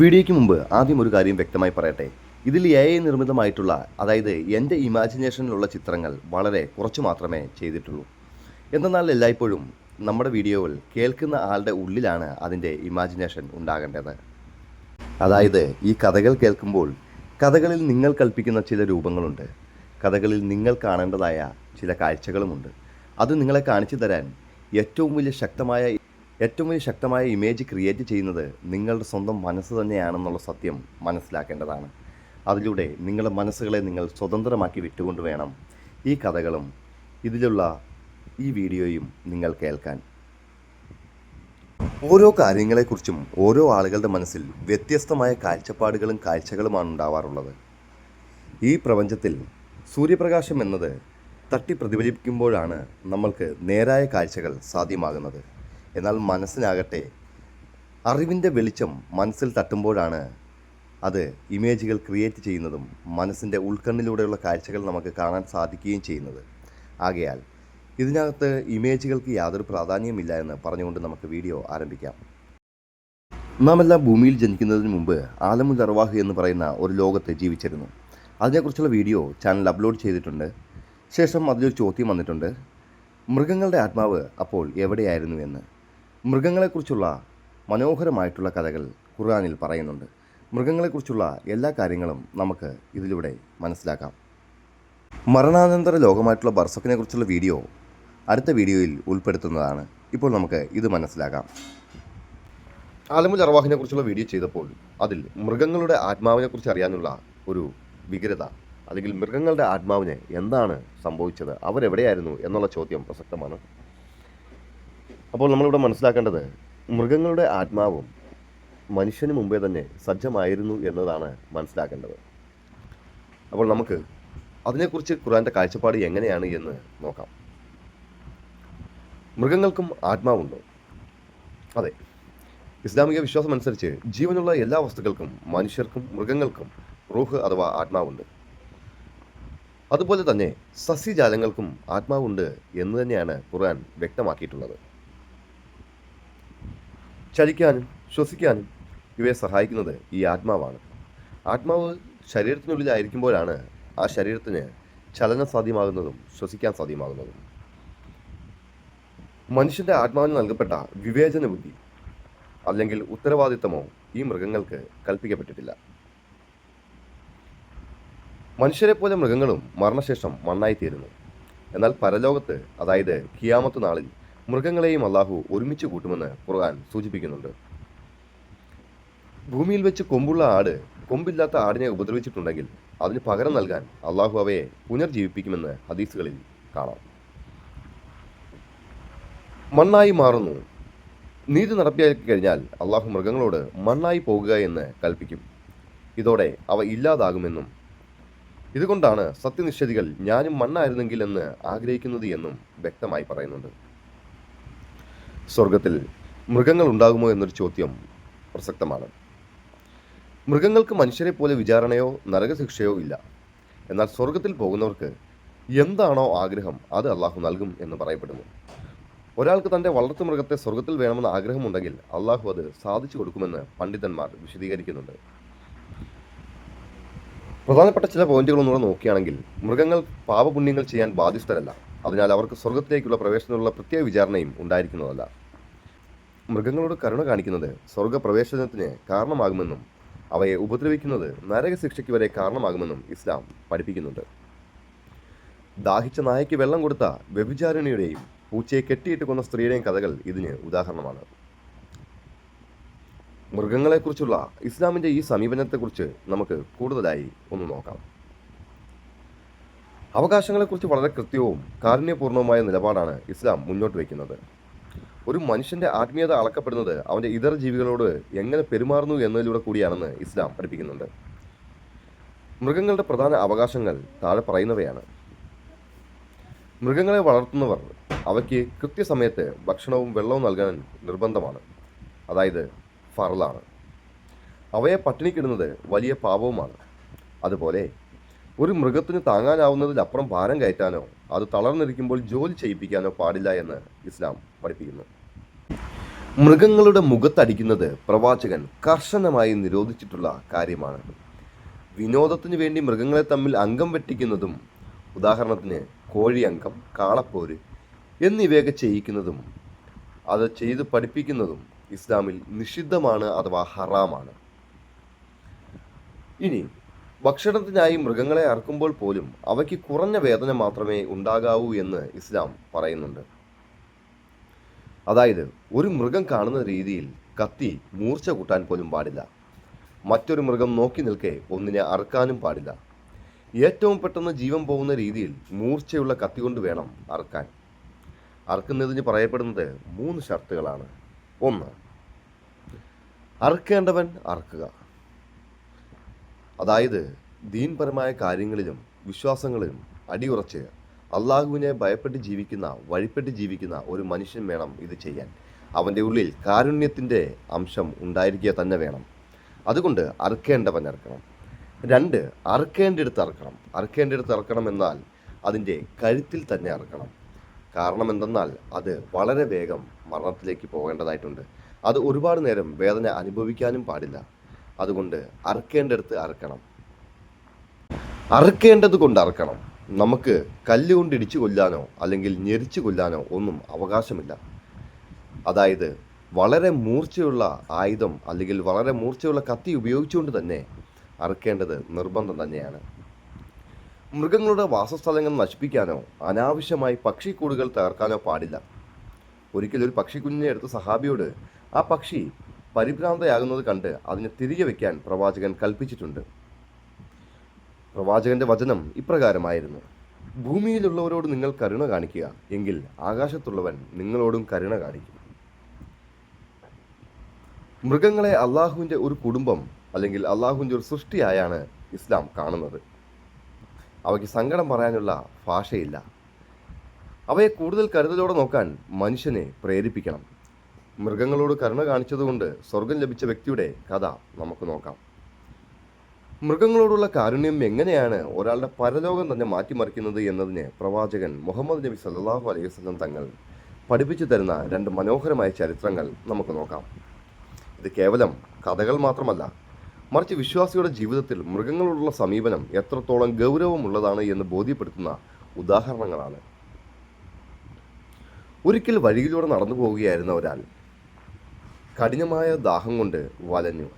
വീഡിയോയ്ക്ക് മുമ്പ് ആദ്യം ഒരു കാര്യം വ്യക്തമായി പറയട്ടെ. ഇതിൽ എ ഐ നിർമ്മിതമായിട്ടുള്ള അതായത് എന്റെ ഇമാജിനേഷനിലുള്ള ചിത്രങ്ങൾ വളരെ കുറച്ച് മാത്രമേ ചെയ്തിട്ടുള്ളൂ. എന്നാൽ എല്ലായ്പ്പോഴും നമ്മുടെ വീഡിയോയിൽ കേൾക്കുന്ന ആളുടെ ഉള്ളിലാണ് അതിന്റെ ഇമാജിനേഷൻ ഉണ്ടാകേണ്ടത്. അതായത് ഈ കഥകൾ കേൾക്കുമ്പോൾ കഥകളിൽ നിങ്ങൾ കൽപ്പിക്കുന്ന ചില രൂപങ്ങളുണ്ട്. കഥകളിൽ നിങ്ങൾ കാണേണ്ടതായ ചില കാഴ്ചകളുമുണ്ട്. അത് നിങ്ങളെ കാണിച്ചു തരാൻ ഏറ്റവും വലിയ ശക്തമായ ഏറ്റവും വലിയ ശക്തമായ ഇമേജ് ക്രിയേറ്റ് ചെയ്യുന്നത് നിങ്ങളുടെ സ്വന്തം മനസ്സ് തന്നെയാണെന്നുള്ള സത്യം മനസ്സിലാക്കേണ്ടതാണ്. അതിലൂടെ നിങ്ങളുടെ മനസ്സുകളെ നിങ്ങൾ സ്വതന്ത്രമാക്കി വിട്ടുകൊണ്ട് വേണം ഈ കഥകളും ഇതിലുള്ള ഈ വീഡിയോയും നിങ്ങൾ കേൾക്കാൻ. ഓരോ കാര്യങ്ങളെക്കുറിച്ചും ഓരോ ആളുകളുടെ മനസ്സിൽ വ്യത്യസ്തമായ കാഴ്ചപ്പാടുകളും കാഴ്ചകളുമാണ് ഉണ്ടാവാറുള്ളത്. ഈ പ്രപഞ്ചത്തിൽ സൂര്യപ്രകാശം എന്നത് തട്ടി പ്രതിഫലിപ്പിക്കുമ്പോഴാണ് നമ്മൾക്ക് നേരായ കാഴ്ചകൾ സാധ്യമാകുന്നത്. എന്നാൽ മനസ്സിനാകട്ടെ അറിവിന്റെ വെളിച്ചം മനസ്സിൽ തട്ടുമ്പോഴാണ് അത് ഇമേജുകൾ ക്രിയേറ്റ് ചെയ്യുന്നതും മനസ്സിന്റെ ഉൾക്കണ്ണിലൂടെയുള്ള കാഴ്ചകൾ നമുക്ക് കാണാൻ സാധിക്കുകയും ചെയ്യുന്നത്. ആകയാൽ ഇതിനകത്ത് ഇമേജുകൾക്ക് യാതൊരു പ്രാധാന്യമില്ല എന്ന് പറഞ്ഞുകൊണ്ട് നമുക്ക് വീഡിയോ ആരംഭിക്കാം. നാം എല്ലാം ഭൂമിയിൽ ജനിക്കുന്നതിന് മുമ്പ് ആലമുൽ അർവാഹ് എന്ന് പറയുന്ന ഒരു ലോകത്ത് ജീവിച്ചിരുന്നു. അതിനെക്കുറിച്ചുള്ള വീഡിയോ ചാനൽ അപ്ലോഡ് ചെയ്തിട്ടുണ്ട്. ശേഷം അതിലൊരു ചോദ്യം വന്നിട്ടുണ്ട്. മൃഗങ്ങളുടെ ആത്മാവ് അപ്പോൾ എവിടെയായിരുന്നു എന്ന്. മൃഗങ്ങളെക്കുറിച്ചുള്ള മനോഹരമായിട്ടുള്ള കഥകൾ ഖുർആാനിൽ പറയുന്നുണ്ട്. മൃഗങ്ങളെക്കുറിച്ചുള്ള എല്ലാ കാര്യങ്ങളും നമുക്ക് ഇതിലൂടെ മനസ്സിലാക്കാം. മരണാനന്തര ലോകമായിട്ടുള്ള ബർസക്കിനെ കുറിച്ചുള്ള വീഡിയോ അടുത്ത വീഡിയോയിൽ ഉൾപ്പെടുത്തുന്നതാണ്. ഇപ്പോൾ നമുക്ക് ഇത് മനസ്സിലാക്കാം. ആലമുൽ അർവാഹിനെ കുറിച്ചുള്ള വീഡിയോ ചെയ്തപ്പോൾ അതിൽ മൃഗങ്ങളുടെ ആത്മാവിനെ കുറിച്ച് അറിയാനുള്ള ഒരു വികരത അല്ലെങ്കിൽ മൃഗങ്ങളുടെ ആത്മാവിന് എന്താണ് സംഭവിച്ചത് അവരെവിടെയായിരുന്നു എന്നുള്ള ചോദ്യം പ്രസക്തമാണ്. അപ്പോൾ നമ്മളിവിടെ മനസ്സിലാക്കേണ്ടത് മൃഗങ്ങളുടെ ആത്മാവും മനുഷ്യന് മുമ്പേ തന്നെ സജ്ജമായിരുന്നു എന്നതാണ് മനസ്സിലാക്കേണ്ടത്. അപ്പോൾ നമുക്ക് അതിനെക്കുറിച്ച് ഖുറാന്റെ കാഴ്ചപ്പാട് എങ്ങനെയാണ് എന്ന് നോക്കാം. മൃഗങ്ങൾക്കും ആത്മാവുണ്ടോ. അതെ ഇസ്ലാമിക വിശ്വാസം അനുസരിച്ച് ജീവനുള്ള എല്ലാ വസ്തുക്കൾക്കും മനുഷ്യർക്കും മൃഗങ്ങൾക്കും റൂഹ് അഥവാ ആത്മാവുണ്ട്. അതുപോലെ തന്നെ സസ്യജാലങ്ങൾക്കും ആത്മാവുണ്ട് എന്ന് തന്നെയാണ് ഖുർആൻ വ്യക്തമാക്കിയിട്ടുള്ളത്. ചലിക്കാനും ശ്വസിക്കാനും ഇവയെ സഹായിക്കുന്നത് ഈ ആത്മാവാണ്. ആത്മാവ് ശരീരത്തിനുള്ളിലായിരിക്കുമ്പോഴാണ് ആ ശരീരത്തിന് ചലനം സാധ്യമാകുന്നതും ശ്വസിക്കാൻ സാധ്യമാകുന്നതും. മനുഷ്യന്റെ ആത്മാവിന് നൽകപ്പെട്ട വിവേചന ബുദ്ധി അല്ലെങ്കിൽ ഉത്തരവാദിത്തമോ ഈ മൃഗങ്ങൾക്ക് കൽപ്പിക്കപ്പെട്ടിട്ടില്ല. മനുഷ്യരെ പോലെ മൃഗങ്ങളും മരണശേഷം മണ്ണായിത്തീരുന്നു. എന്നാൽ പരലോകത്ത് അതായത് കിയാമത്ത് നാളിൽ മൃഗങ്ങളെയും അള്ളാഹു ഒരുമിച്ച് കൂട്ടുമെന്ന് ഖുർആൻ സൂചിപ്പിക്കുന്നുണ്ട്. ഭൂമിയിൽ വെച്ച് കൊമ്പുള്ള ആട് കൊമ്പില്ലാത്ത ആടിനെ ഉപദ്രവിച്ചിട്ടുണ്ടെങ്കിൽ അതിന് പകരം നൽകാൻ അള്ളാഹു അവയെ പുനർജീവിപ്പിക്കുമെന്ന് ഹദീസുകളിൽ കാണാം. മണ്ണായി മാറുന്നു. നീതി നടപ്പിലാക്കി കഴിഞ്ഞാൽ അള്ളാഹു മൃഗങ്ങളോട് മണ്ണായി പോകുക എന്ന് കൽപ്പിക്കും. ഇതോടെ അവ ഇല്ലാതാകുമെന്നും ഇതുകൊണ്ടാണ് സത്യനിഷേധികൾ ഞാനും മണ്ണായിരുന്നെങ്കിൽ എന്ന് ആഗ്രഹിക്കുന്നത് എന്നും വ്യക്തമായി പറയുന്നുണ്ട്. സ്വർഗത്തിൽ മൃഗങ്ങൾ ഉണ്ടാകുമോ എന്നൊരു ചോദ്യം പ്രസക്തമാണ്. മൃഗങ്ങൾക്ക് മനുഷ്യരെ പോലെ വിചാരണയോ നരകശിക്ഷയോ ഇല്ല. എന്നാൽ സ്വർഗത്തിൽ പോകുന്നവർക്ക് എന്താണോ ആഗ്രഹം അത് അള്ളാഹു നൽകും എന്ന് പറയപ്പെടുന്നു. ഒരാൾക്ക് തന്റെ വളർത്തു മൃഗത്തെ സ്വർഗത്തിൽ വേണമെന്ന് ആഗ്രഹമുണ്ടെങ്കിൽ അള്ളാഹു അത് സാധിച്ചു കൊടുക്കുമെന്ന് പണ്ഡിതന്മാർ വിശദീകരിക്കുന്നുണ്ട്. പ്രധാനപ്പെട്ട ചില പോയിന്റുകളൊന്നുകൂടെ നോക്കുകയാണെങ്കിൽ മൃഗങ്ങൾ പാപപുണ്യങ്ങൾ ചെയ്യാൻ ബാധ്യസ്ഥരല്ല. അതിനാൽ അവർക്ക് സ്വർഗത്തിലേക്കുള്ള പ്രവേശനത്തിനുള്ള പ്രത്യേക വിചാരണയും ഉണ്ടായിരിക്കുന്നതല്ല. മൃഗങ്ങളോട് കരുണ കാണിക്കുന്നത് സ്വർഗപ്രവേശനത്തിന് കാരണമാകുമെന്നും അവയെ ഉപദ്രവിക്കുന്നത് നരകശിക്ഷയ്ക്ക് വരെ കാരണമാകുമെന്നും ഇസ്ലാം പഠിപ്പിക്കുന്നുണ്ട്. ദാഹിച്ച നായയ്ക്ക് വെള്ളം കൊടുത്ത വ്യഭിചാരിണിയുടെയും പൂച്ചയെ കെട്ടിയിട്ട് കൊന്ന സ്ത്രീയുടെയും കഥകൾ ഇതിന് ഉദാഹരണമാണ്. മൃഗങ്ങളെക്കുറിച്ചുള്ള ഇസ്ലാമിന്റെ ഈ സമീപനത്തെക്കുറിച്ച് നമുക്ക് കൂടുതലായി ഒന്ന് നോക്കാം. അവകാശങ്ങളെക്കുറിച്ച് വളരെ കൃത്യവും കാരുണ്യപൂർണവുമായ നിലപാടാണ് ഇസ്ലാം മുന്നോട്ട് വയ്ക്കുന്നത്. ഒരു മനുഷ്യന്റെ ആത്മീയത അളക്കപ്പെടുന്നത് അവന്റെ ഇതര ജീവികളോട് എങ്ങനെ പെരുമാറുന്നു എന്നതിലൂടെ കൂടിയാണെന്ന് ഇസ്ലാം പഠിപ്പിക്കുന്നുണ്ട്. മൃഗങ്ങളുടെ പ്രധാന അവകാശങ്ങൾ താഴെ പറയുന്നവയാണ്. മൃഗങ്ങളെ വളർത്തുന്നവർ അവയ്ക്ക് കൃത്യസമയത്ത് ഭക്ഷണവും വെള്ളവും നൽകാൻ നിർബന്ധമാണ്. അതായത് ഫറലാണ്. അവയെ പട്ടിണിക്കിടുന്നത് വലിയ പാപവുമാണ്. അതുപോലെ ഒരു മൃഗത്തിന് താങ്ങാനാവുന്നതിലപ്പുറം ഭാരം കയറ്റാനോ അത് തളർന്നിരിക്കുമ്പോൾ ജോലി ചെയ്യിപ്പിക്കാനോ പാടില്ല എന്ന് ഇസ്ലാം പഠിപ്പിക്കുന്നു. മൃഗങ്ങളുടെ മുഖത്തടിക്കുന്നത് പ്രവാചകൻ കർശനമായി നിരോധിച്ചിട്ടുള്ള കാര്യമാണ്. വിനോദത്തിന് വേണ്ടി മൃഗങ്ങളെ തമ്മിൽ അംഗം വെട്ടിക്കുന്നതും ഉദാഹരണത്തിന് കോഴി അംഗം കാളപ്പോര് എന്നിവയൊക്കെ ചെയ്യിക്കുന്നതും അത് ചെയ്ത് പഠിപ്പിക്കുന്നതും ഇസ്ലാമിൽ നിഷിദ്ധമാണ് അഥവാ ഹറാമാണ്. ഇനി ഭക്ഷണത്തിനായി മൃഗങ്ങളെ അറക്കുമ്പോൾ പോലും അവയ്ക്ക് കുറഞ്ഞ വേദന മാത്രമേ ഉണ്ടാകാവൂ എന്ന് ഇസ്ലാം പറയുന്നുണ്ട്. അതായത് ഒരു മൃഗം കാണുന്ന രീതിയിൽ കത്തി മൂർച്ച കൂട്ടാൻ പോലും പാടില്ല. മറ്റൊരു മൃഗം നോക്കി നിൽക്കെ ഒന്നിനെ അറുക്കാനും പാടില്ല. ഏറ്റവും പെട്ടെന്ന് ജീവൻ പോകുന്ന രീതിയിൽ മൂർച്ചയുള്ള കത്തി കൊണ്ട് വേണം അറുക്കാൻ. അറുക്കുന്നതിന് പറയപ്പെടുന്നത് മൂന്ന് ഷർത്തുകളാണ്. ഒന്ന് അറുക്കേണ്ടവൻ അറുക്കുക. അതായത് ദീൻപരമായ കാര്യങ്ങളിലും വിശ്വാസങ്ങളിലും അടിയുറച്ച് അള്ളാഹുവിനെ ഭയപ്പെട്ട് ജീവിക്കുന്ന വഴിപ്പെട്ട് ജീവിക്കുന്ന ഒരു മനുഷ്യൻ വേണം ഇത് ചെയ്യാൻ. അവന്റെ ഉള്ളിൽ കാരുണ്യത്തിന്റെ അംശം ഉണ്ടായിരിക്കുക തന്നെ വേണം. അതുകൊണ്ട് അറുക്കേണ്ടവൻ അറുക്കണം. രണ്ട് അറുക്കേണ്ടിടത്ത് അറുക്കണം. അറുക്കേണ്ടിടത്ത് അറുക്കണം എന്നാൽ അതിന്റെ കഴുത്തിൽ തന്നെ അറുക്കണം. കാരണം എന്തെന്നാൽ അത് വളരെ വേഗം മരണത്തിലേക്ക് പോകേണ്ടതായിട്ടുണ്ട്. അത് ഒരുപാട് നേരം വേദന അനുഭവിക്കാനും പാടില്ല. അതുകൊണ്ട് അറുക്കേണ്ടടുത്ത് അറുക്കണം. അറുക്കേണ്ടത് കൊണ്ട് അറുക്കണം. നമുക്ക് കല്ലുകൊണ്ട് ഇടിച്ചു കൊല്ലാനോ അല്ലെങ്കിൽ ഞെരിച്ചു കൊല്ലാനോ ഒന്നും അവകാശമില്ല. അതായത് വളരെ മൂർച്ചയുള്ള ആയുധം അല്ലെങ്കിൽ വളരെ മൂർച്ചയുള്ള കത്തി ഉപയോഗിച്ചുകൊണ്ട് തന്നെ അറുക്കേണ്ടത് നിർബന്ധം തന്നെയാണ്. മൃഗങ്ങളുടെ വാസസ്ഥലങ്ങൾ നശിപ്പിക്കാനോ അനാവശ്യമായി പക്ഷിക്കൂടുകൾ തകർക്കാനോ പാടില്ല. ഒരിക്കലും ഒരു പക്ഷിക്കുഞ്ഞിനെ എടുത്ത സഹാബിയോട് ആ പക്ഷി പരിഭ്രാന്തയാകുന്നത് കണ്ട് അതിനെ തിരികെ വയ്ക്കാൻ പ്രവാചകൻ കൽപ്പിച്ചിട്ടുണ്ട്. പ്രവാചകന്റെ വചനം ഇപ്രകാരമായിരുന്നു. ഭൂമിയിലുള്ളവരോട് നിങ്ങൾ കരുണ കാണിക്കുക എങ്കിൽ ആകാശത്തുള്ളവൻ നിങ്ങളോടും കരുണ കാണിക്കും. മൃഗങ്ങളെ അള്ളാഹുവിന്റെ ഒരു കുടുംബം അല്ലെങ്കിൽ അള്ളാഹുവിന്റെ ഒരു സൃഷ്ടിയായാണ് ഇസ്ലാം കാണുന്നത്. അവയ്ക്ക് സങ്കടം പറയാനുള്ള ഭാഷയില്ല. അവയെ കൂടുതൽ കരുതലോടെ നോക്കാൻ മനുഷ്യനെ പ്രേരിപ്പിക്കണം. മൃഗങ്ങളോട് കരുണ കാണിച്ചതുകൊണ്ട് സ്വർഗം ലഭിച്ച വ്യക്തിയുടെ കഥ നമുക്ക് നോക്കാം. മൃഗങ്ങളോടുള്ള കാരുണ്യം എങ്ങനെയാണ് ഒരാളുടെ പരലോകം തന്നെ മാറ്റിമറിക്കുന്നത് എന്നതിന് പ്രവാചകൻ മുഹമ്മദ് നബി സല്ലാഹു അലൈഹി വസല്ലം തങ്ങൾ പഠിപ്പിച്ചു തരുന്ന രണ്ട് മനോഹരമായ ചരിത്രങ്ങൾ നമുക്ക് നോക്കാം. ഇത് കേവലം കഥകൾ മാത്രമല്ല മറിച്ച് വിശ്വാസിയുടെ ജീവിതത്തിൽ മൃഗങ്ങളോടുള്ള സമീപനം എത്രത്തോളം ഗൗരവമുള്ളതാണ് എന്ന് ബോധ്യപ്പെടുത്തുന്ന ഉദാഹരണങ്ങളാണ്. ഒരിക്കൽ വഴിയിലൂടെ നടന്നു പോവുകയായിരുന്ന ഒരാൾ കഠിനമായ ദാഹം കൊണ്ട് വലഞ്ഞു.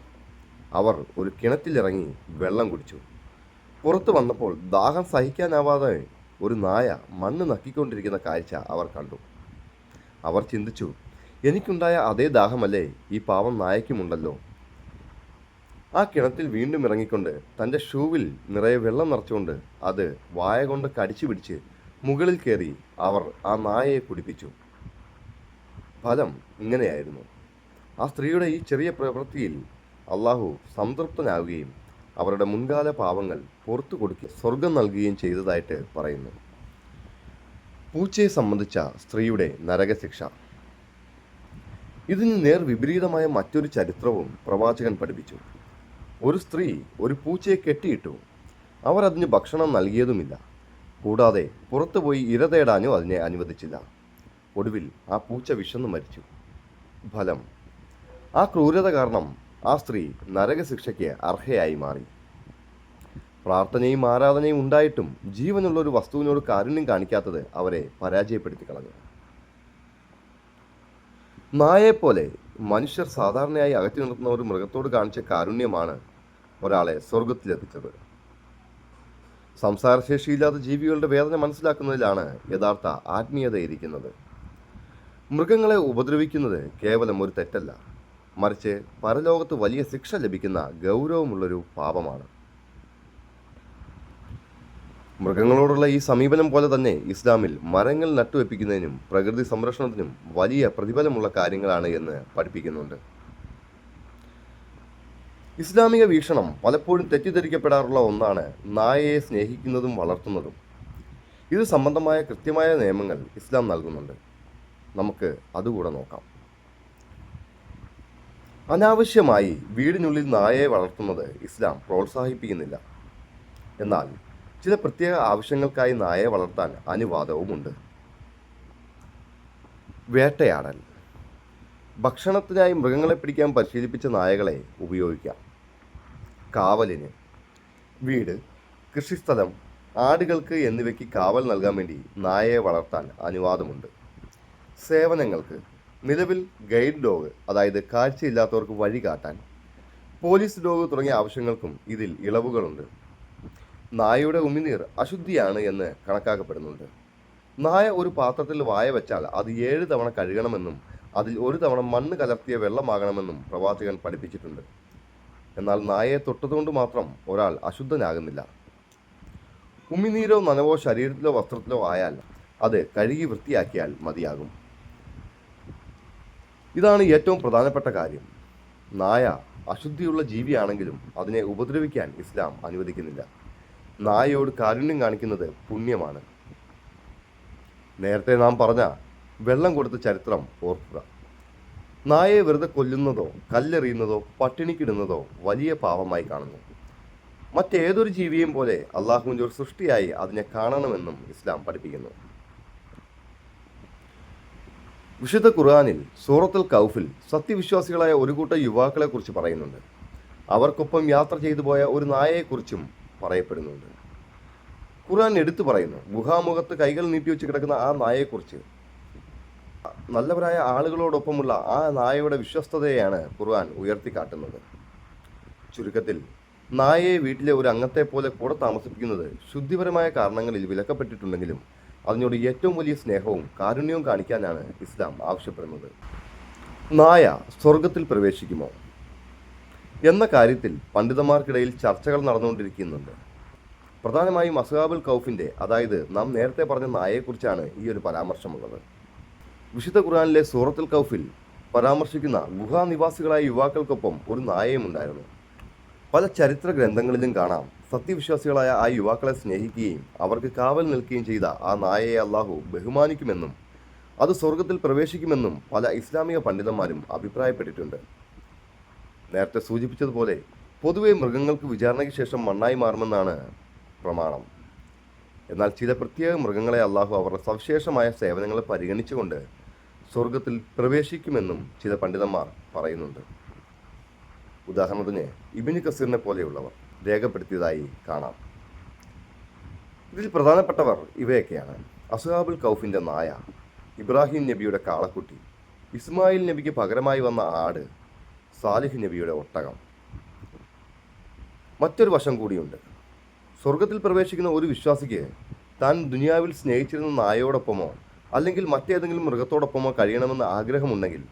അവർ ഒരു കിണറ്റിലിറങ്ങി വെള്ളം കുടിച്ചു. പുറത്തു വന്നപ്പോൾ ദാഹം സഹിക്കാനാവാതെ ഒരു നായ മണ്ണ് നക്കിക്കൊണ്ടിരിക്കുന്ന കാഴ്ച അവർ കണ്ടു. അവർ ചിന്തിച്ചു എനിക്കുണ്ടായ അതേ ദാഹമല്ലേ ഈ പാവം നായക്കുമുണ്ടല്ലോ ആ കിണറ്റിൽ വീണ്ടും ഇറങ്ങിക്കൊണ്ട് തന്റെ ഷൂവിൽ നിറയെ വെള്ളം നിറച്ചുകൊണ്ട് അത് വായ കൊണ്ട് കടിച്ചു പിടിച്ച് മുകളിൽ കയറി അവർ ആ നായയെ കുടിപ്പിച്ചു. ഫലം ഇങ്ങനെയായിരുന്നു. ആ സ്ത്രീയുടെ ഈ ചെറിയ പ്രവൃത്തിയിൽ അള്ളാഹു സംതൃപ്തനാവുകയും അവരുടെ മുൻകാല പാവങ്ങൾ പുറത്തു കൊടുക്കി സ്വർഗം നൽകുകയും ചെയ്തതായിട്ട് പറയുന്നു. പൂച്ചയെ സംബന്ധിച്ച സ്ത്രീയുടെ നരകശിക്ഷ. ഇതിന് നേർ വിപരീതമായ മറ്റൊരു ചരിത്രവും പ്രവാചകൻ പഠിപ്പിച്ചു. ഒരു സ്ത്രീ ഒരു പൂച്ചയെ കെട്ടിയിട്ടു അവർ അതിന് ഭക്ഷണം നൽകിയതുമില്ല. കൂടാതെ പുറത്തുപോയി ഇര അതിനെ അനുവദിച്ചില്ല. ഒടുവിൽ ആ പൂച്ച വിശന്നു മരിച്ചു. ഫലം ആ ക്രൂരത കാരണം ആ സ്ത്രീ നരകശിക്ഷയ്ക്ക് അർഹയായി മാറി. പ്രാർത്ഥനയും ആരാധനയും ഉണ്ടായിട്ടും ജീവനുള്ള ഒരു വസ്തുവിനോട് കാരുണ്യം കാണിക്കാത്തത് അവരെ പരാജയപ്പെടുത്തി കളഞ്ഞു. നായെപ്പോലെ മനുഷ്യർ സാധാരണയായി അകറ്റി നിർത്തുന്ന ഒരു മൃഗത്തോട് കാണിച്ച കാരുണ്യമാണ് ഒരാളെ സ്വർഗത്തിലെത്തിച്ചത് സംസാരശേഷിയില്ലാത്ത ജീവികളുടെ വേദന മനസ്സിലാക്കുന്നതിലാണ് യഥാർത്ഥ ആത്മീയത ഇരിക്കുന്നത്. മൃഗങ്ങളെ ഉപദ്രവിക്കുന്നത് കേവലം ഒരു തെറ്റല്ല. മറിച്ച് പരലോകത്ത് വലിയ ശിക്ഷ ലഭിക്കുന്ന ഗൗരവമുള്ളൊരു പാപമാണ്. മൃഗങ്ങളോടുള്ള ഈ സമീപനം പോലെ തന്നെ ഇസ്ലാമിൽ മരങ്ങൾ നട്ടുവെപ്പിക്കുന്നതിനും പ്രകൃതി സംരക്ഷണത്തിനും വലിയ പ്രതിഫലമുള്ള കാര്യങ്ങളാണ് എന്ന് പഠിപ്പിക്കുന്നുണ്ട്. ഇസ്ലാമിക വീക്ഷണം പലപ്പോഴും തെറ്റിദ്ധരിക്കപ്പെടാറുള്ള ഒന്നാണ് നായയെ സ്നേഹിക്കുന്നതും വളർത്തുന്നതും. ഇത് സംബന്ധമായ കൃത്യമായ നിയമങ്ങൾ ഇസ്ലാം നൽകുന്നുണ്ട്. നമുക്ക് അതുകൂടെ നോക്കാം. അനാവശ്യമായി വീടിനുള്ളിൽ നായയെ വളർത്തുന്നത് ഇസ്ലാം പ്രോത്സാഹിപ്പിക്കുന്നില്ല. എന്നാൽ ചില പ്രത്യേക ആവശ്യങ്ങൾക്കായി നായയെ വളർത്താൻ അനുവാദവുമുണ്ട്. വേട്ടയാടൽ. ഭക്ഷണത്തിനായി മൃഗങ്ങളെ പിടിക്കാൻ പരിശീലിപ്പിച്ച നായകളെ ഉപയോഗിക്കാം. കാവലിന്. വീട് കൃഷിസ്ഥലം ആടുകൾക്ക് എന്നിവയ്ക്ക് കാവൽ നൽകാൻ വേണ്ടി നായയെ വളർത്താൻ അനുവാദമുണ്ട്. സേവനങ്ങൾക്ക്. നിലവിൽ ഗൈഡ് ഡോഗ് അതായത് കാഴ്ചയില്ലാത്തവർക്ക് വഴി കാട്ടാൻ പോലീസ് ഡോഗ് തുടങ്ങിയ ആവശ്യങ്ങൾക്കും ഇതിൽ ഇളവുകളുണ്ട്. നായയുടെ ഉമിനീർ അശുദ്ധിയാണ് എന്ന് കണക്കാക്കപ്പെടുന്നുണ്ട്. നായ ഒരു പാത്രത്തിൽ വായ വെച്ചാൽ അത് ഏഴ് തവണ കഴുകണമെന്നും അതിൽ ഒരു തവണ മണ്ണ് കലർത്തിയ വെള്ളമാകണമെന്നും പ്രവാചകൻ പഠിപ്പിച്ചിട്ടുണ്ട്. എന്നാൽ നായയെ തൊട്ടതുകൊണ്ട് മാത്രം ഒരാൾ അശുദ്ധനാകുന്നില്ല. ഉമിനീരോ നനവോ ശരീരത്തിലോ വസ്ത്രത്തിലോ ആയാൽ അത് കഴുകി വൃത്തിയാക്കിയാൽ മതിയാകും. ഇതാണ് ഏറ്റവും പ്രധാനപ്പെട്ട കാര്യം. നായ അശുദ്ധിയുള്ള ജീവിയാണെങ്കിലും അതിനെ ഉപദ്രവിക്കാൻ ഇസ്ലാം അനുവദിക്കുന്നില്ല. നായയോട് കാരുണ്യം കാണിക്കുന്നത് പുണ്യമാണ്. നേരത്തെ നാം പറഞ്ഞ വെള്ളം കൊടുത്ത ചരിത്രം ഓർക്കുക. നായയെ വെറുതെ കൊല്ലുന്നതോ കല്ലെറിയുന്നതോ പട്ടിണിക്കിടുന്നതോ വലിയ പാപമായി കാണുന്നു. മറ്റേതൊരു ജീവിയെയും പോലെ അള്ളാഹുവിന്റെ ഒരു സൃഷ്ടിയായി അതിനെ കാണണമെന്നും ഇസ്ലാം പഠിപ്പിക്കുന്നു. വിശുദ്ധ ഖുർആാനിൽ സൂറത്തുൽ കൗഫിൽ സത്യവിശ്വാസികളായ ഒരു കൂട്ടം യുവാക്കളെക്കുറിച്ച് പറയുന്നുണ്ട്. അവർക്കൊപ്പം യാത്ര ചെയ്തു പോയ ഒരു നായയെക്കുറിച്ചും പറയപ്പെടുന്നുണ്ട്. ഖുർആൻ എടുത്തു പറയുന്നു ഗുഹാമുഖത്ത് കൈകൾ നീട്ടിവെച്ച് കിടക്കുന്ന ആ നായയെക്കുറിച്ച്. നല്ലവരായ ആളുകളോടൊപ്പമുള്ള ആ നായയുടെ വിശ്വസ്തതയാണ് ഖുർആൻ ഉയർത്തിക്കാട്ടുന്നത്. ചുരുക്കത്തിൽ നായയെ വീട്ടിലെ ഒരു അംഗത്തെ പോലെ കൂടെ താമസിപ്പിക്കുന്നത് ശുദ്ധിപരമായ കാരണങ്ങളിൽ വിലക്കപ്പെട്ടിട്ടുണ്ടെങ്കിലും അതിനോട് ഏറ്റവും വലിയ സ്നേഹവും കാരുണ്യവും കാണിക്കാനാണ് ഇസ്ലാം ആവശ്യപ്പെടുന്നത്. നായ സ്വർഗത്തിൽ പ്രവേശിക്കുമോ? എന്ന കാര്യത്തിൽ പണ്ഡിതന്മാർക്കിടയിൽ ചർച്ചകൾ നടന്നുകൊണ്ടിരിക്കുന്നുണ്ട്. പ്രധാനമായും അസ്ഹാബുൽ കൗഫിന്റെ അതായത് നാം നേരത്തെ പറഞ്ഞ നായയെക്കുറിച്ചാണ് ഈ ഒരു പരാമർശമുള്ളത്. വിശുദ്ധ ഖുർആനിലെ സൂറത്തുൽ കൗഫിൽ പരാമർശിക്കുന്ന ഗുഹാനിവാസികളായ യുവാക്കൾക്കൊപ്പം ഒരു നായയും ഉണ്ടായിരുന്നു. പല ചരിത്ര ഗ്രന്ഥങ്ങളിലും കാണാം സത്യവിശ്വാസികളായ ആ യുവാക്കളെ സ്നേഹിക്കുകയും അവർക്ക് കാവൽ നിൽക്കുകയും ചെയ്ത ആ നായയെ അള്ളാഹു ബഹുമാനിക്കുമെന്നും അത് സ്വർഗത്തിൽ പ്രവേശിക്കുമെന്നും പല ഇസ്ലാമിക പണ്ഡിതന്മാരും അഭിപ്രായപ്പെട്ടിട്ടുണ്ട്. നേരത്തെ സൂചിപ്പിച്ചതുപോലെ പൊതുവെ മൃഗങ്ങൾക്ക് വിചാരണയ്ക്ക് ശേഷം മണ്ണായി മാറുമെന്നാണ് പ്രമാണം. എന്നാൽ ചില പ്രത്യേക മൃഗങ്ങളെ അള്ളാഹു അവരുടെ സവിശേഷമായ സേവനങ്ങളെ പരിഗണിച്ചുകൊണ്ട് സ്വർഗത്തിൽ പ്രവേശിക്കുമെന്നും ചില പണ്ഡിതന്മാർ പറയുന്നുണ്ട്. ഉദാഹരണത്തിന് ഇബിന് കസീറിനെ പോലെയുള്ളവർ. രേഖപ്പെടുത്തിയതായി കാണാം. ഇതിൽ പ്രധാനപ്പെട്ടവർ ഇവയൊക്കെയാണ്. അസുഹാബുൽ കൗഫിന്റെ നായ ഇബ്രാഹിം നബിയുടെ കാളക്കുട്ടി ഇസ്മായിൽ നബിക്ക് പകരമായി വന്ന ആട് സാലിഹ് നബിയുടെ ഒട്ടകം. മറ്റൊരു വശം കൂടിയുണ്ട്. സ്വർഗത്തിൽ പ്രവേശിക്കുന്ന ഒരു വിശ്വാസിക്ക് താൻ ദുനിയാവിൽ സ്നേഹിച്ചിരുന്ന നായയോടൊപ്പമോ അല്ലെങ്കിൽ മറ്റേതെങ്കിലും മൃഗത്തോടൊപ്പമോ കഴിയണമെന്ന് ആഗ്രഹമുണ്ടെങ്കിൽ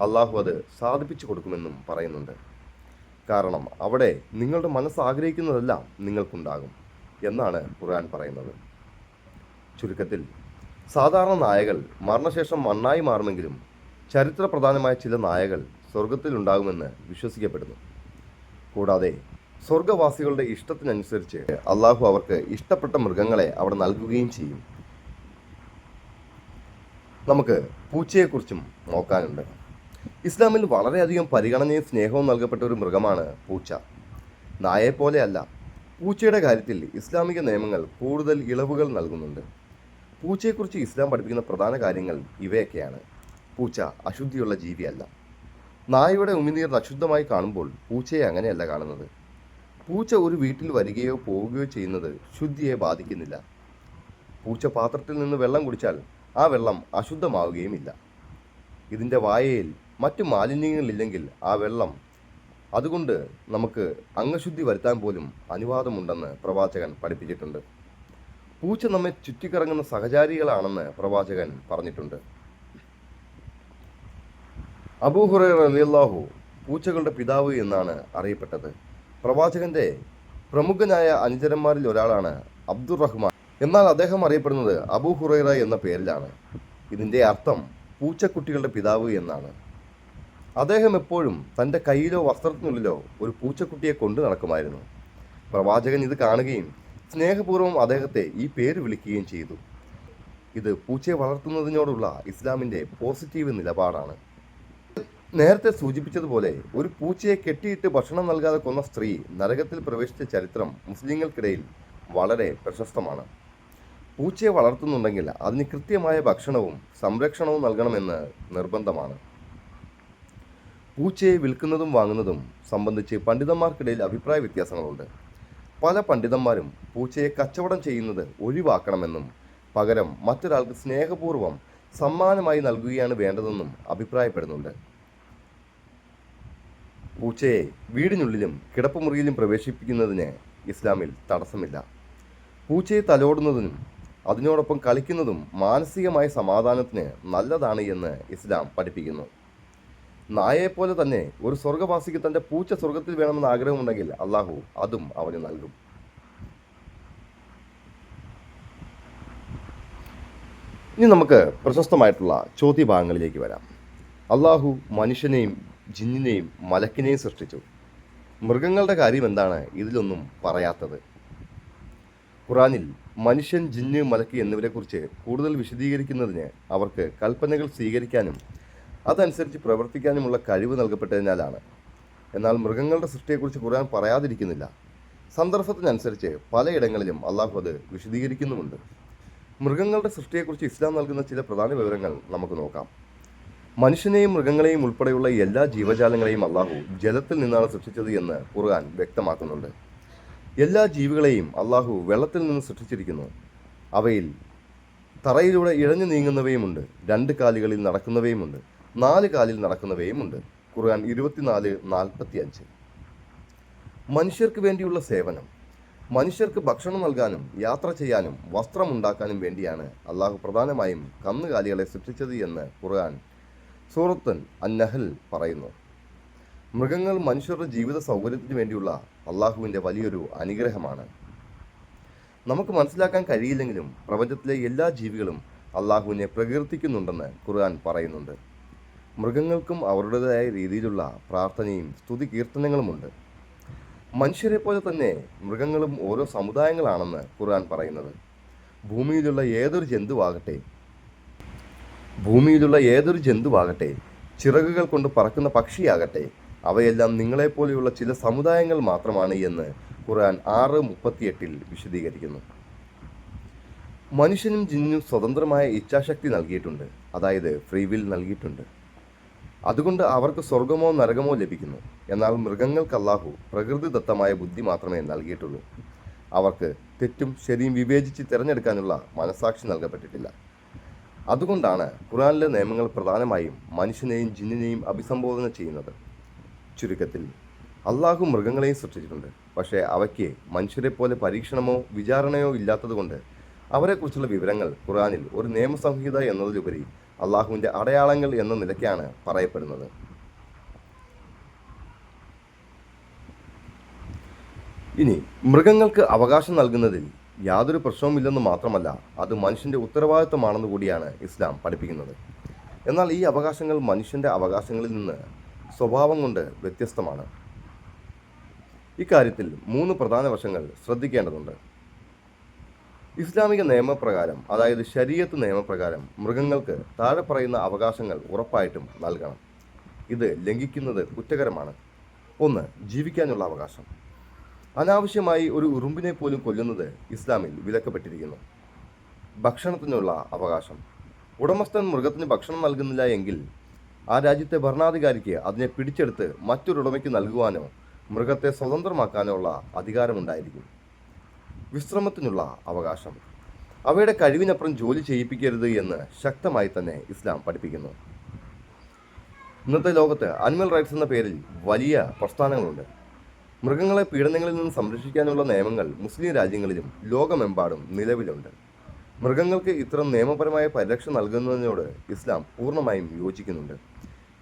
അള്ളാഹു അത് സാധിപ്പിച്ചു കൊടുക്കുമെന്നും പറയുന്നുണ്ട്. കാരണം അവിടെ നിങ്ങളുടെ മനസ്സ് ആഗ്രഹിക്കുന്നതെല്ലാം നിങ്ങൾക്കുണ്ടാകും എന്നാണ് ഖുർആൻ പറയുന്നത്. ചുരുക്കത്തിൽ സാധാരണ നായകൾ മരണശേഷം മണ്ണായി മാറുമെങ്കിലും ചരിത്രപ്രധാനമായ ചില നായകൾ സ്വർഗത്തിലുണ്ടാകുമെന്ന് വിശ്വസിക്കപ്പെടുന്നു. കൂടാതെ സ്വർഗവാസികളുടെ ഇഷ്ടത്തിനനുസരിച്ച് അള്ളാഹു അവർക്ക് ഇഷ്ടപ്പെട്ട മൃഗങ്ങളെ അവിടെ നൽകുകയും ചെയ്യും. നമുക്ക് പൂച്ചയെക്കുറിച്ചും നോക്കാനുണ്ട്. ഇസ്ലാമിൽ വളരെയധികം പരിഗണനയും സ്നേഹവും നൽകപ്പെട്ട ഒരു മൃഗമാണ് പൂച്ച. നായെപ്പോലെയല്ല പൂച്ചയുടെ കാര്യത്തിൽ ഇസ്ലാമിക നിയമങ്ങൾ കൂടുതൽ ഇളവുകൾ നൽകുന്നുണ്ട്. പൂച്ചയെക്കുറിച്ച് ഇസ്ലാം പഠിപ്പിക്കുന്ന പ്രധാന കാര്യങ്ങൾ ഇവയൊക്കെയാണ്. പൂച്ച അശുദ്ധിയുള്ള ജീവിയല്ല. നായയുടെ ഉമിനീർ അശുദ്ധമായി കാണുമ്പോൾ പൂച്ചയെ അങ്ങനെയല്ല കാണുന്നത്. പൂച്ച ഒരു വീട്ടിൽ വരികയോ പോവുകയോ ചെയ്യുന്നത് ശുദ്ധിയെ ബാധിക്കുന്നില്ല. പൂച്ച പാത്രത്തിൽ നിന്ന് വെള്ളം കുടിച്ചാൽ ആ വെള്ളം അശുദ്ധമാവുകയുമില്ല. ഇതിന്റെ വായയിൽ മറ്റു മാലിന്യങ്ങളില്ലെങ്കിൽ ആ വെള്ളം അതുകൊണ്ട് നമുക്ക് അംഗശുദ്ധി വരുത്താൻ പോലും അനുവാദമുണ്ടെന്ന് പ്രവാചകൻ പഠിപ്പിച്ചിട്ടുണ്ട്. പൂച്ച നമ്മെ ചുറ്റിക്കറങ്ങുന്ന സഹചാരികളാണെന്ന് പ്രവാചകൻ പറഞ്ഞിട്ടുണ്ട്. അബൂഹുറ അലിയല്ലാഹു പൂച്ചകളുടെ പിതാവ് എന്നാണ് അറിയപ്പെട്ടത്. പ്രവാചകന്റെ പ്രമുഖനായ അനുചരന്മാരിൽ ഒരാളാണ് അബ്ദുറഹ്മാൻ. എന്നാൽ അദ്ദേഹം അറിയപ്പെടുന്നത് അബൂഹുറൈറ എന്ന പേരിലാണ്. ഇതിന്റെ അർത്ഥം പൂച്ചക്കുട്ടികളുടെ പിതാവ് എന്നാണ്. അദ്ദേഹം എപ്പോഴും തന്റെ കയ്യിലോ വസ്ത്രത്തിനുള്ളിലോ ഒരു പൂച്ചക്കുട്ടിയെ കൊണ്ടു നടക്കുമായിരുന്നു. പ്രവാചകൻ ഇത് കാണുകയും സ്നേഹപൂർവം അദ്ദേഹത്തെ ഈ പേര് വിളിക്കുകയും ചെയ്തു. ഇത് പൂച്ചയെ വളർത്തുന്നതിനോടുള്ള ഇസ്ലാമിന്റെ പോസിറ്റീവ് നിലപാടാണ്. നേരത്തെ സൂചിപ്പിച്ചതുപോലെ ഒരു പൂച്ചയെ കെട്ടിയിട്ട് ഭക്ഷണം നൽകാതെ കൊന്ന സ്ത്രീ നരകത്തിൽ പ്രവേശിച്ച ചരിത്രം മുസ്ലിങ്ങൾക്കിടയിൽ വളരെ പ്രശസ്തമാണ്. പൂച്ചയെ വളർത്തുന്നുണ്ടെങ്കിൽ അതിന് കൃത്യമായ ഭക്ഷണവും സംരക്ഷണവും നൽകണമെന്ന് നിർബന്ധമാണ്. പൂച്ചയെ വിൽക്കുന്നതും വാങ്ങുന്നതും സംബന്ധിച്ച് പണ്ഡിതന്മാർക്കിടയിൽ അഭിപ്രായ വ്യത്യാസങ്ങളുണ്ട്. പല പണ്ഡിതന്മാരും പൂച്ചയെ കച്ചവടം ചെയ്യുന്നത് ഒഴിവാക്കണമെന്നും പകരം മറ്റൊരാൾക്ക് സ്നേഹപൂർവം സമ്മാനമായി നൽകുകയാണ് വേണ്ടതെന്നും അഭിപ്രായപ്പെടുന്നുണ്ട്. പൂച്ചയെ വീടിനുള്ളിലും കിടപ്പുമുറിയിലും പ്രവേശിപ്പിക്കുന്നതിന് ഇസ്ലാമിൽ തടസ്സമില്ല. പൂച്ചയെ തലോടുന്നതിനും അതിനോടൊപ്പം കളിക്കുന്നതും മാനസികമായ സമാധാനത്തിന് നല്ലതാണ് എന്ന് ഇസ്ലാം പഠിപ്പിക്കുന്നു. നായയെപ്പോലെ തന്നെ ഒരു സ്വർഗവാസിക്ക് തന്റെ പൂച്ച സ്വർഗത്തിൽ വേണമെന്ന് ആഗ്രഹമുണ്ടെങ്കിൽ അള്ളാഹു അതും അവന് നൽകും. ഇനി നമുക്ക് പ്രശസ്തമായിട്ടുള്ള ചോദ്യഭാഗങ്ങളിലേക്ക് വരാം. അള്ളാഹു മനുഷ്യനെയും ജിന്നിനെയും മലക്കിനെയും സൃഷ്ടിച്ചു. മൃഗങ്ങളുടെ കാര്യം എന്താണ് ഇതിലൊന്നും പറയാത്തത്? ഖുറാനിൽ മനുഷ്യൻ ജിന്ന് മലക്ക് എന്നിവരെക്കുറിച്ച് കൂടുതൽ വിശദീകരിക്കുന്നതിന് അവർക്ക് കൽപ്പനകൾ സ്വീകരിക്കാനും അതനുസരിച്ച് പ്രവർത്തിക്കാനുമുള്ള കഴിവ് നൽകപ്പെട്ടതിനാലാണ്. എന്നാൽ മൃഗങ്ങളുടെ സൃഷ്ടിയെക്കുറിച്ച് ഖുർആൻ പറയാതിരിക്കുന്നില്ല. സന്ദർഭത്തിനനുസരിച്ച് പലയിടങ്ങളിലും അള്ളാഹു അത് വിശദീകരിക്കുന്നുമുണ്ട്. മൃഗങ്ങളുടെ സൃഷ്ടിയെക്കുറിച്ച് ഇസ്ലാം നൽകുന്ന ചില പ്രധാന വിവരങ്ങൾ നമുക്ക് നോക്കാം. മനുഷ്യനെയും മൃഗങ്ങളെയും ഉൾപ്പെടെയുള്ള എല്ലാ ജീവജാലങ്ങളെയും അള്ളാഹു ജലത്തിൽ നിന്നാണ് സൃഷ്ടിച്ചത് എന്ന് ഖുർആൻ വ്യക്തമാക്കുന്നുണ്ട്. എല്ലാ ജീവികളെയും അള്ളാഹു വെള്ളത്തിൽ നിന്ന് സൃഷ്ടിച്ചിരിക്കുന്നു. അവയിൽ തറയിലൂടെ ഇഴഞ്ഞു നീങ്ങുന്നവയുമുണ്ട്. രണ്ട് കാലുകളിൽ നടക്കുന്നവയുമുണ്ട്. നാല് കാലിൽ നടക്കുന്നവയുമുണ്ട്. ഖുർആൻ ഇരുപത്തിനാല് നാൽപ്പത്തി അഞ്ച് മനുഷ്യർക്ക് വേണ്ടിയുള്ള സേവനം. മനുഷ്യർക്ക് ഭക്ഷണം നൽകാനും യാത്ര ചെയ്യാനും വസ്ത്രമുണ്ടാക്കാനും വേണ്ടിയാണ് അള്ളാഹു പ്രധാനമായും കന്നുകാലികളെ സൃഷ്ടിച്ചത് എന്ന് ഖുർആൻ സൂറത്തൻ അന്നഹൽ പറയുന്നു. മൃഗങ്ങൾ മനുഷ്യരുടെ ജീവിത സൗകര്യത്തിന് വേണ്ടിയുള്ള അള്ളാഹുവിന്റെ വലിയൊരു അനുഗ്രഹമാണ്. നമുക്ക് മനസ്സിലാക്കാൻ കഴിയില്ലെങ്കിലും പ്രപഞ്ചത്തിലെ എല്ലാ ജീവികളും അള്ളാഹുവിനെ പ്രകീർത്തിക്കുന്നുണ്ടെന്ന് ഖുർആൻ പറയുന്നുണ്ട്. മൃഗങ്ങൾക്കും അവരുടേതായ രീതിയിലുള്ള പ്രാർത്ഥനയും സ്തുതി കീർത്തനങ്ങളുമുണ്ട്. മനുഷ്യരെ പോലെ തന്നെ മൃഗങ്ങളും ഓരോ സമുദായങ്ങളാണെന്ന് ഖുർആൻ പറയുന്നത്. ഭൂമിയിലുള്ള ഏതൊരു ജന്തുവാകട്ടെ ഭൂമിയിലുള്ള ഏതൊരു ജന്തുവാകട്ടെ ചിറകുകൾ കൊണ്ട് പറക്കുന്ന പക്ഷിയാകട്ടെ അവയെല്ലാം നിങ്ങളെപ്പോലെയുള്ള ചില സമുദായങ്ങൾ മാത്രമാണ് എന്ന് ഖുർആൻ ആറ് മുപ്പത്തിയെട്ടിൽ വിശദീകരിക്കുന്നു. മനുഷ്യനും ജിന്നിനും സ്വതന്ത്രമായ ഇച്ഛാശക്തി നൽകിയിട്ടുണ്ട്. അതായത് ഫ്രീ വിൽ നൽകിയിട്ടുണ്ട്. അതുകൊണ്ട് അവർക്ക് സ്വർഗമോ നരകമോ ലഭിക്കുന്നു. എന്നാൽ മൃഗങ്ങൾക്ക് അല്ലാഹു പ്രകൃതിദത്തമായ ബുദ്ധി മാത്രമേ നൽകിയിട്ടുള്ളൂ. അവർക്ക് തെറ്റും ശരിയും വിവേചിച്ച് തിരഞ്ഞെടുക്കാനുള്ള മനസാക്ഷി നൽകപ്പെട്ടിട്ടില്ല. അതുകൊണ്ടാണ് ഖുറാനിലെ നിയമങ്ങൾ പ്രധാനമായും മനുഷ്യനെയും ജിന്നിനെയും അഭിസംബോധന ചെയ്യുന്നത്. ചുരുക്കത്തിൽ അള്ളാഹു മൃഗങ്ങളെയും സൃഷ്ടിച്ചിട്ടുണ്ട്. പക്ഷേ അവയ്ക്ക് മനുഷ്യരെ പോലെ പരീക്ഷണമോ വിചാരണയോ ഇല്ലാത്തതുകൊണ്ട് അവരെക്കുറിച്ചുള്ള വിവരങ്ങൾ ഖുറാനിൽ ഒരു നിയമസംഹിത എന്നതിലുപരി അള്ളാഹുവിന്റെ അടയാളങ്ങൾ എന്ന നിലയ്ക്കാണ് പറയപ്പെടുന്നത്. ഇനി മൃഗങ്ങൾക്ക് അവകാശം നൽകുന്നതിൽ യാതൊരു പ്രശ്നവുമില്ലെന്ന് മാത്രമല്ല അത് മനുഷ്യന്റെ ഉത്തരവാദിത്തമാണെന്ന് കൂടിയാണ് ഇസ്ലാം പഠിപ്പിക്കുന്നത്. എന്നാൽ ഈ അവകാശങ്ങൾ മനുഷ്യന്റെ അവകാശങ്ങളിൽ നിന്ന് സ്വഭാവം കൊണ്ട് വ്യത്യസ്തമാണ്. ഇക്കാര്യത്തിൽ മൂന്ന് പ്രധാന വശങ്ങൾ ശ്രദ്ധിക്കേണ്ടതുണ്ട്. ഇസ്ലാമിക നിയമപ്രകാരം അതായത് ശരീരത്ത് നിയമപ്രകാരം മൃഗങ്ങൾക്ക് താഴെ പറയുന്ന അവകാശങ്ങൾ ഉറപ്പായിട്ടും നൽകണം. ഇത് ലംഘിക്കുന്നത് കുറ്റകരമാണ്. ഒന്ന് ജീവിക്കാനുള്ള അവകാശം. അനാവശ്യമായി ഒരു ഉറുമ്പിനെ പോലും കൊല്ലുന്നത് ഇസ്ലാമിൽ വിലക്കപ്പെട്ടിരിക്കുന്നു. ഭക്ഷണത്തിനുള്ള അവകാശം. ഉടമസ്ഥൻ മൃഗത്തിന് ഭക്ഷണം നൽകുന്നില്ല എങ്കിൽ ആ രാജ്യത്തെ ഭരണാധികാരിക്ക് അതിനെ പിടിച്ചെടുത്ത് മറ്റൊരുടമയ്ക്ക് നൽകുവാനോ മൃഗത്തെ സ്വതന്ത്രമാക്കാനോ ഉള്ള അധികാരമുണ്ടായിരിക്കും. വിശ്രമത്തിനുള്ള അവകാശം. അവയുടെ കഴിവിനപ്പുറം ജോലി ചെയ്യിപ്പിക്കരുത് എന്ന് ശക്തമായി തന്നെ ഇസ്ലാം പഠിപ്പിക്കുന്നു. ഇന്നത്തെ ലോകത്ത് അനിമൽ റൈറ്റ്സ് എന്ന പേരിൽ വലിയ പ്രസ്ഥാനങ്ങളുണ്ട്. മൃഗങ്ങളെ പീഡനങ്ങളിൽ നിന്ന് സംരക്ഷിക്കാനുള്ള നിയമങ്ങൾ മുസ്ലിം രാജ്യങ്ങളിലും ലോകമെമ്പാടും നിലവിലുണ്ട്. മൃഗങ്ങൾക്ക് ഇത്തരം നിയമപരമായ പരിരക്ഷ നൽകുന്നതിനോട് ഇസ്ലാം പൂർണമായും യോജിക്കുന്നുണ്ട്.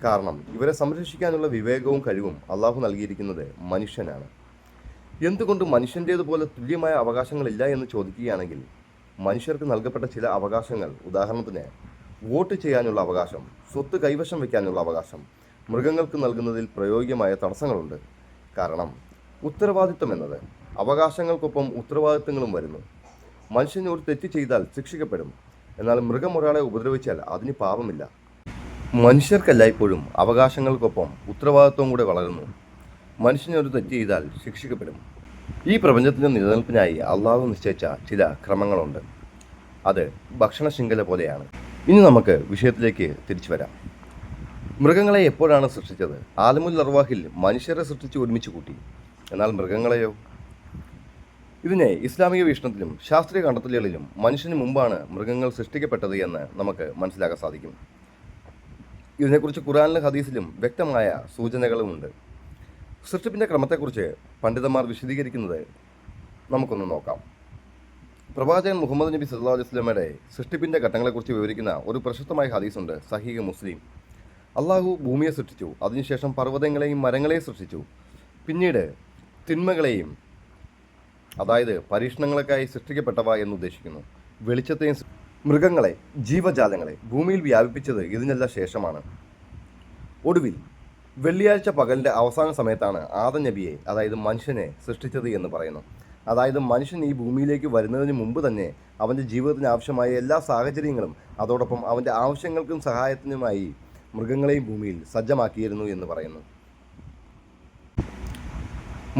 കാരണം ഇവരെ സംരക്ഷിക്കാനുള്ള വിവേകവും കഴിവും അള്ളാഹു നൽകിയിരിക്കുന്നത് മനുഷ്യനാണ്. എന്തുകൊണ്ട് മനുഷ്യന്റേതുപോലെ തുല്യമായ അവകാശങ്ങളില്ല എന്ന് ചോദിക്കുകയാണെങ്കിൽ മനുഷ്യർക്ക് നൽകപ്പെട്ട ചില അവകാശങ്ങൾ ഉദാഹരണത്തിന് വോട്ട് ചെയ്യാനുള്ള അവകാശം സ്വത്ത് കൈവശം വയ്ക്കാനുള്ള അവകാശം മൃഗങ്ങൾക്ക് നൽകുന്നതിൽ പ്രയോഗികമായ തടസ്സങ്ങളുണ്ട്. കാരണം ഉത്തരവാദിത്വം എന്നത് അവകാശങ്ങൾക്കൊപ്പം ഉത്തരവാദിത്തങ്ങളും വരുന്നു. മനുഷ്യൻ ഒരു തെറ്റ് ചെയ്താൽ ശിക്ഷിക്കപ്പെടും. എന്നാൽ മൃഗം ഒരാളെ ഉപദ്രവിച്ചാൽ അതിന് പാപമില്ല. മനുഷ്യർക്കെല്ലായ്പ്പോഴും അവകാശങ്ങൾക്കൊപ്പം ഉത്തരവാദിത്വം കൂടെ വളരുന്നു. മനുഷ്യന് ഒരു തെറ്റ് ചെയ്താൽ ശിക്ഷിക്കപ്പെടും. ഈ പ്രപഞ്ചത്തിന്റെ നിലനിൽപ്പിനായി അള്ളാഹു നിശ്ചയിച്ച ചില ക്രമങ്ങളുണ്ട്. അത് ഭക്ഷണ ശൃംഖല പോലെയാണ്. ഇനി നമുക്ക് വിഷയത്തിലേക്ക് തിരിച്ചു വരാം. മൃഗങ്ങളെ എപ്പോഴാണ് സൃഷ്ടിച്ചത്? ആലമുൽ അർവാഹിൽ മനുഷ്യരെ സൃഷ്ടിച്ച് ഒരുമിച്ച് കൂട്ടി. എന്നാൽ മൃഗങ്ങളെയോ? ഇതിനെ ഇസ്ലാമിക വീക്ഷണത്തിലും ശാസ്ത്രീയ കണ്ടെത്തലുകളിലും മനുഷ്യന് മുമ്പാണ് മൃഗങ്ങൾ സൃഷ്ടിക്കപ്പെട്ടത് എന്ന് നമുക്ക് മനസ്സിലാക്കാൻ സാധിക്കും. ഇതിനെക്കുറിച്ച് ഖുറാനിലും ഹദീസിലും വ്യക്തമായ സൂചനകളുമുണ്ട്. സൃഷ്ടിപ്പിന്റെ ക്രമത്തെക്കുറിച്ച് പണ്ഡിതന്മാർ വിശദീകരിക്കുന്നത് നമുക്കൊന്ന് നോക്കാം. പ്രവാചകൻ മുഹമ്മദ് നബി സല്ലാ അലൈഹി സ്വലമയുടെ സൃഷ്ടിപ്പിന്റെ ഘട്ടങ്ങളെക്കുറിച്ച് വിവരിക്കുന്ന ഒരു പ്രശസ്തമായ ഹദീസുണ്ട് സഹീഹ് മുസ്ലിം. അള്ളാഹു ഭൂമിയെ സൃഷ്ടിച്ചു അതിനുശേഷം പർവതങ്ങളെയും മരങ്ങളെയും സൃഷ്ടിച്ചു. പിന്നീട് തിന്മകളെയും അതായത് പരീക്ഷണങ്ങൾക്കായി സൃഷ്ടിക്കപ്പെട്ടവ എന്ന് ഉദ്ദേശിക്കുന്നു. വെളിച്ചത്തെയും മൃഗങ്ങളെ ജീവജാലങ്ങളെ ഭൂമിയിൽ വ്യാപിപ്പിച്ചത് ഇതിനെല്ലാം ശേഷമാണ്. ഒടുവിൽ വെള്ളിയാഴ്ച പകലിന്റെ അവസാന സമയത്താണ് ആദം നബിയെ അതായത് മനുഷ്യനെ സൃഷ്ടിച്ചത് എന്ന് പറയുന്നു. അതായത് മനുഷ്യൻ ഈ ഭൂമിയിലേക്ക് വരുന്നതിന് മുമ്പ് തന്നെ അവന്റെ ജീവിതത്തിന് ആവശ്യമായ എല്ലാ സാഹചര്യങ്ങളും അതോടൊപ്പം അവന്റെ ആവശ്യങ്ങൾക്കും സഹായത്തിനുമായി മൃഗങ്ങളെയും ഭൂമിയിൽ സജ്ജമാക്കിയിരുന്നു എന്ന് പറയുന്നു.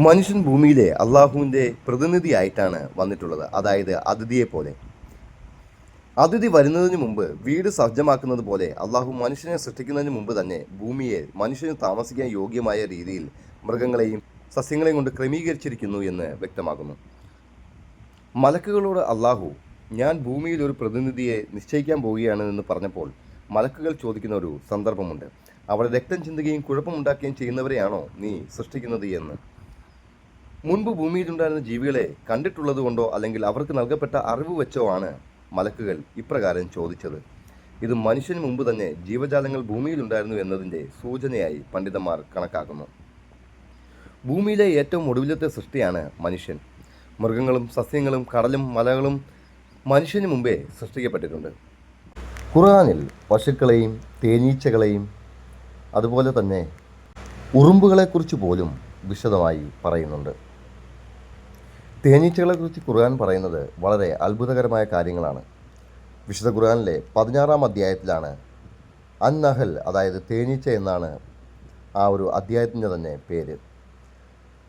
മനുഷ്യൻ ഭൂമിയിലെ അള്ളാഹുവിന്റെ പ്രതിനിധിയായിട്ടാണ് വന്നിട്ടുള്ളത്. അതായത് അതിഥിയെ പോലെ അതിഥി വരുന്നതിന് മുമ്പ് വീട് സജ്ജമാക്കുന്നത് പോലെ അള്ളാഹു മനുഷ്യനെ സൃഷ്ടിക്കുന്നതിന് മുമ്പ് തന്നെ ഭൂമിയെ മനുഷ്യന് താമസിക്കാൻ യോഗ്യമായ രീതിയിൽ മൃഗങ്ങളെയും സസ്യങ്ങളെയും കൊണ്ട് ക്രമീകരിച്ചിരിക്കുന്നു എന്ന് വ്യക്തമാക്കുന്നു. മലക്കുകളോട് അള്ളാഹു ഞാൻ ഭൂമിയിൽ ഒരു പ്രതിനിധിയെ നിശ്ചയിക്കാൻ പോവുകയാണ് എന്ന് പറഞ്ഞപ്പോൾ മലക്കുകൾ ചോദിക്കുന്ന ഒരു സന്ദർഭമുണ്ട്. അവിടെ രക്തം ചിന്തുകയും കുഴപ്പമുണ്ടാക്കുകയും ചെയ്യുന്നവരെയാണോ നീ സൃഷ്ടിക്കുന്നത് എന്ന്? മുൻപ് ഭൂമിയിലുണ്ടായിരുന്ന ജീവികളെ കണ്ടിട്ടുള്ളത് കൊണ്ടോ അല്ലെങ്കിൽ അവർക്ക് നൽകപ്പെട്ട അറിവ് വെച്ചോ ആണ് മലക്കുകൾ ഇപ്രകാരം ചോദിച്ചത്. ഇത് മനുഷ്യന് മുമ്പ് തന്നെ ജീവജാലങ്ങൾ ഭൂമിയിലുണ്ടായിരുന്നു എന്നതിന്റെ സൂചനയായി പണ്ഡിതന്മാർ കണക്കാക്കുന്നു. ഭൂമിയിലെ ഏറ്റവും ഒടുവിലത്തെ സൃഷ്ടിയാണ് മനുഷ്യൻ. മൃഗങ്ങളും സസ്യങ്ങളും കടലും മലകളും മനുഷ്യന് മുമ്പേ സൃഷ്ടിക്കപ്പെട്ടിട്ടുണ്ട്. ഖുർആനിൽ പശുക്കളെയും തേനീച്ചകളെയും അതുപോലെ തന്നെ ഉറുമ്പുകളെക്കുറിച്ച് പോലും വിശദമായി പറയുന്നുണ്ട്. തേനീച്ചകളെക്കുറിച്ച് ഖുർആൻ പറയുന്നത് വളരെ അത്ഭുതകരമായ കാര്യങ്ങളാണ്. വിശുദ്ധ ഖുർആനിലെ പതിനാറാം അധ്യായത്തിലാണ് അന്നഹൽ അതായത് തേനീച്ച എന്നാണ് ആ ഒരു അധ്യായത്തിന്റെ തന്നെ പേര്.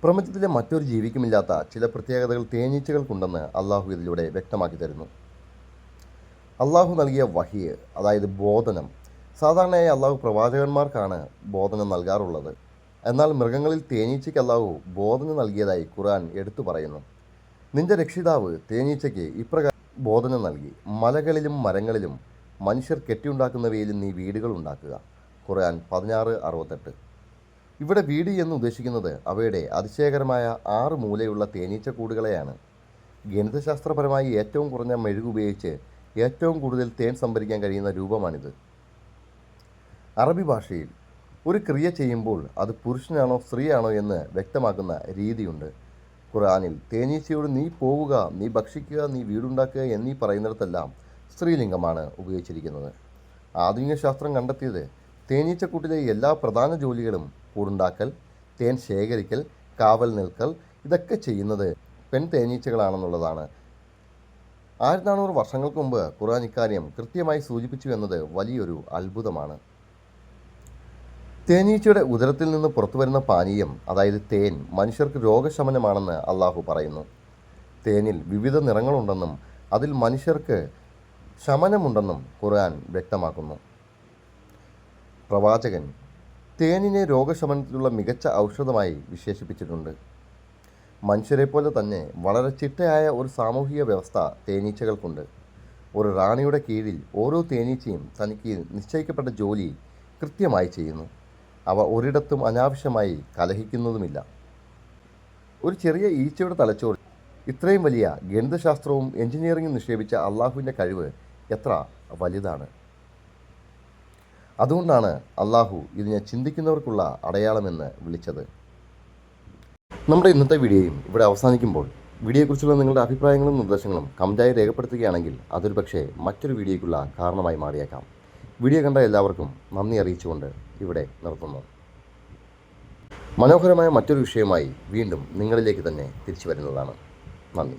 പ്രപഞ്ചത്തിലെ മറ്റൊരു ജീവിക്കുമില്ലാത്ത ചില പ്രത്യേകതകൾ തേനീച്ചകൾക്കുണ്ടെന്ന് അള്ളാഹു ഇതിലൂടെ വ്യക്തമാക്കി തരുന്നു. അള്ളാഹു നൽകിയ വഹിയ് അതായത് ബോധനം സാധാരണയായി അള്ളാഹു പ്രവാചകന്മാർക്കാണ് ബോധനം നൽകാറുള്ളത്. എന്നാൽ മൃഗങ്ങളിൽ തേനീച്ചയ്ക്ക് അള്ളാഹു ബോധനം നൽകിയതായി ഖുർആൻ എടുത്തു പറയുന്നു. നിന്റെ രക്ഷിതാവ് തേനീച്ചയ്ക്ക് ഇപ്രകാരം ബോധനം നൽകി. മലകളിലും മരങ്ങളിലും മനുഷ്യർ കെട്ടിയുണ്ടാക്കുന്നവയിലും നീ വീടുകൾ ഉണ്ടാക്കുക. ഖുർആൻ പതിനാറ് അറുപത്തെട്ട്. ഇവിടെ വീട് എന്ന് ഉദ്ദേശിക്കുന്നത് അവയുടെ അതിശയകരമായ ആറ് മൂലയുള്ള തേനീച്ചക്കൂടുകളെയാണ് ഗണിതശാസ്ത്രപരമായി ഏറ്റവും കുറഞ്ഞ മെഴുക് ഉപയോഗിച്ച് ഏറ്റവും കൂടുതൽ തേൻ സംഭരിക്കാൻ കഴിയുന്ന രൂപമാണിത്. അറബി ഭാഷയിൽ ഒരു ക്രിയ ചെയ്യുമ്പോൾ അത് പുരുഷനാണോ സ്ത്രീയാണോ എന്ന് വ്യക്തമാക്കുന്ന രീതിയുണ്ട്. ഖുർആനിൽ തേനീച്ചയോട് നീ പോവുക നീ ഭക്ഷിക്കുക നീ വീടുണ്ടാക്കുക എന്നീ പറയുന്നിടത്തെല്ലാം സ്ത്രീലിംഗമാണ് ഉപയോഗിച്ചിരിക്കുന്നത്. ആധുനിക ശാസ്ത്രം കണ്ടെത്തിയത് തേനീച്ചക്കൂട്ടിലെ എല്ലാ പ്രധാന ജോലികളും കൂടുണ്ടാക്കൽ തേൻ ശേഖരിക്കൽ കാവൽ നിൽക്കൽ ഇതൊക്കെ ചെയ്യുന്നത് പെൺ തേനീച്ചകളാണെന്നുള്ളതാണ്. ആയിരത്തി നാനൂറ് വർഷങ്ങൾക്ക് മുമ്പ് ഖുർആൻ ഇക്കാര്യം കൃത്യമായി സൂചിപ്പിച്ചു എന്നത് വലിയൊരു അത്ഭുതമാണ്. തേനീച്ചയുടെ ഉദരത്തിൽ നിന്ന് പുറത്തുവരുന്ന പാനീയം അതായത് തേൻ മനുഷ്യർക്ക് രോഗശമനമാണെന്ന് അള്ളാഹു പറയുന്നു. തേനിൽ വിവിധ നിറങ്ങളുണ്ടെന്നും അതിൽ മനുഷ്യർക്ക് ശമനമുണ്ടെന്നും ഖുർആൻ വ്യക്തമാക്കുന്നു. പ്രവാചകൻ തേനിനെ രോഗശമനത്തിലുള്ള മികച്ച ഔഷധമായി വിശേഷിപ്പിച്ചിട്ടുണ്ട്. മനുഷ്യരെ പോലെ തന്നെ വളരെ ചിട്ടയായ ഒരു സാമൂഹിക വ്യവസ്ഥ തേനീച്ചകൾക്കുണ്ട്. ഒരു റാണിയുടെ കീഴിൽ ഓരോ തേനീച്ചയും തനിക്ക് നിശ്ചയിക്കപ്പെട്ട ജോലി കൃത്യമായി ചെയ്യുന്നു. അവ ഒരിടത്തും അനാവശ്യമായി കലഹിക്കുന്നതുമില്ല. ഒരു ചെറിയ ഈച്ചയുടെ തലച്ചോറ് ഇത്രയും വലിയ ഗണിതശാസ്ത്രവും എഞ്ചിനീയറിംഗും നിക്ഷേപിച്ച അള്ളാഹുവിന്റെ കഴിവ് എത്ര വലുതാണ് അതുകൊണ്ടാണ് അള്ളാഹു ഇതിനെ ചിന്തിക്കുന്നവർക്കുള്ള അടയാളമെന്ന് വിളിച്ചത്. നമ്മുടെ ഇന്നത്തെ വീഡിയോയും ഇവിടെ അവസാനിക്കുമ്പോൾ വീഡിയോയെക്കുറിച്ചുള്ള നിങ്ങളുടെ അഭിപ്രായങ്ങളും നിർദ്ദേശങ്ങളും കമന്റായി രേഖപ്പെടുത്തുകയാണെങ്കിൽ അതൊരു പക്ഷേ മറ്റൊരു വീഡിയോയ്ക്കുള്ള കാരണമായി മാറിയേക്കാം. വീഡിയോ കണ്ട എല്ലാവർക്കും നന്ദി അറിയിച്ചുകൊണ്ട് ഇവിടെ നിർത്തുന്നു. മനോഹരമായ മറ്റൊരു വിഷയമായി വീണ്ടും നിങ്ങളിലേക്ക് തന്നെ തിരിച്ചു വരുന്നതാണ്. നന്ദി.